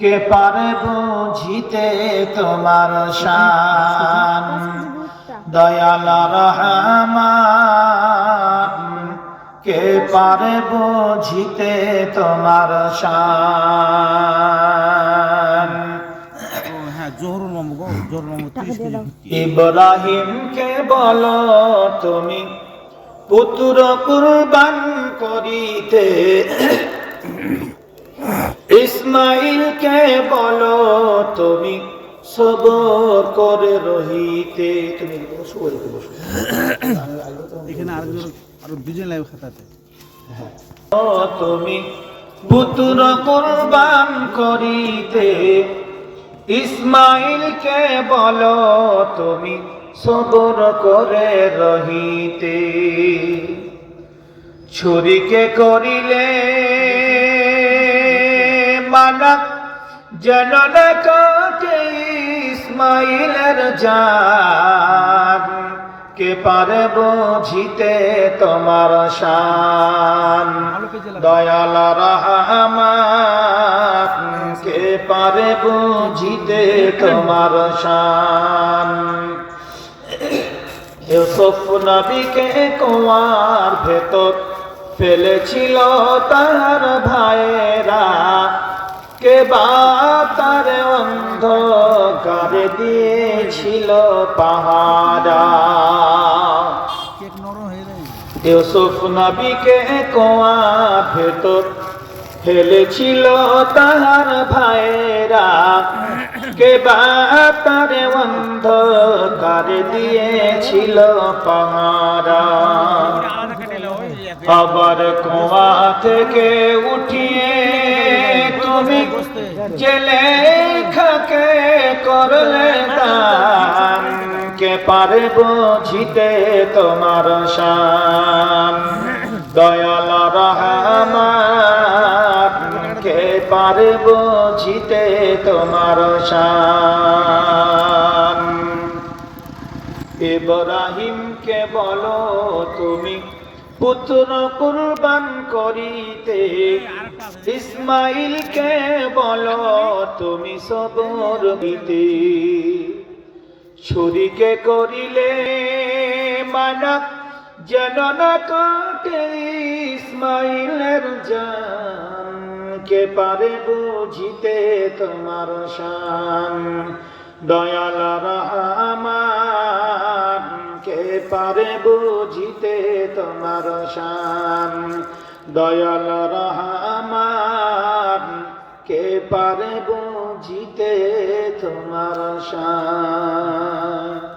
কে পারে বুঝিতে তোমার শান? দয়াল রহমান। কে পারে বুঝিতে তোমার শান? হ্যাঁ। ইব্রাহিমকে বলো তুমি পুত্র কুরবান করিতে। ইসমাইলকে বলো তুমি সবর করে রহিতে। তুমি বসো বসো। এখানে আরও আরও দুজন লাইভ খাতাতে তুমি পুত্র কুরবান করিতে। ইসমাইলকে বলো তুমি সবর করে রহিতে। ছুরিকে করিলে মানা যেন না কাটে ইসমাইলের জান। কে পারে বুঝিতে তোমার শান? দয়াল রহমান, কে পারে বুঝিতে তোমার শান? ইউসুফ নবীকে কুয়ার ভেতর ফেলেছিল তার ভাইয়েরা। কে বা তার অন্ধকার দিয়েছিল পাহারা। ইউসুফ নবীকে কোয়া ভেতর ফেলেছিল তাহার ভাইরা কে বা তার অন্ধকার দিয়েছিল পাহারা। আবার কোয়া থেকে উঠিয়ে তুমি জেলে খাকে করলে কে পারে বুঝিতে তোমার শান? দয়াল রহমান, কে পারে বুঝিতে তোমার শান? ইব্রাহিমকে বলো তুমি, পুত্র কুরবান করিতে। ইসমাইলকে বলো তুমি সবর দিতে। ছুরিকে করিলে মানা, যেন না কাটে ইসমাইলের জান কে পারে বুঝিতে তোমার শান। দয়াল কে পারে বুঝিতে তোমার শান। দয়াল রহমান কে পারে বুঝিতে তোমার শান?